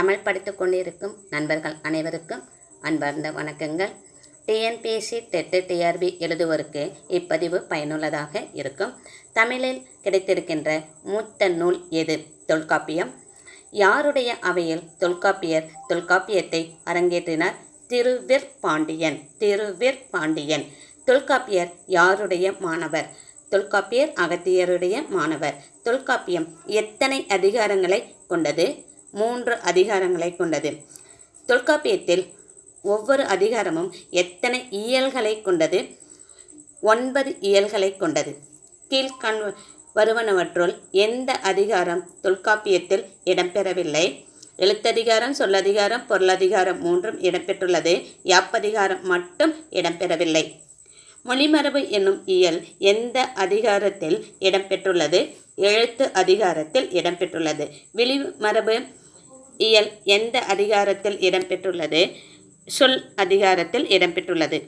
தமிழ் படித்து கொண்டிருக்கும் நண்பர்கள் அனைவருக்கும் அன்பார்ந்த வணக்கங்கள். டிஎன்பிஎஸ்சி டெட்டு டிஆர்பி எழுதுவோருக்கு இப்பதிவு பயனுள்ளதாக இருக்கும். தமிழில் கிடைத்திருக்கின்ற மூத்த நூல் எது? தொல்காப்பியம். யாருடைய அவையில் தொல்காப்பியர் தொல்காப்பியத்தை அரங்கேற்றினார்? திருவிற்பாண்டியன். திருவிற்பாண்டியன். தொல்காப்பியர் யாருடைய மாணவர்? தொல்காப்பியர் அகத்தியருடைய மாணவர். தொல்காப்பியம் எத்தனை அதிகாரங்களை கொண்டது? மூன்று அதிகாரங்களை கொண்டது. தொல்காப்பியத்தில் ஒவ்வொரு அதிகாரமும் எத்தனை இயல்களை கொண்டது? ஒன்பது இயல்களை கொண்டது. கீழ்கண் வருவனவற்றுள் எந்த அதிகாரம் தொல்காப்பியத்தில் இடம்பெறவில்லை? எழுத்ததிகாரம் சொல்லதிகாரம் பொருளதிகாரம் மூன்றும் இடம்பெற்றுள்ளது. யாப்பதிகாரம் மட்டும் இடம்பெறவில்லை. மொழிமரபு என்னும் இயல் எந்த அதிகாரத்தில் இடம்பெற்றுள்ளது? எழுத்து அதிகாரத்தில் இடம்பெற்றுள்ளது. விழிமரபு இயல் எந்த அதிகாரத்தில் இடம்பெற்றுள்ளது? சொல் அதிகாரத்தில் இடம்பெற்றுள்ளது.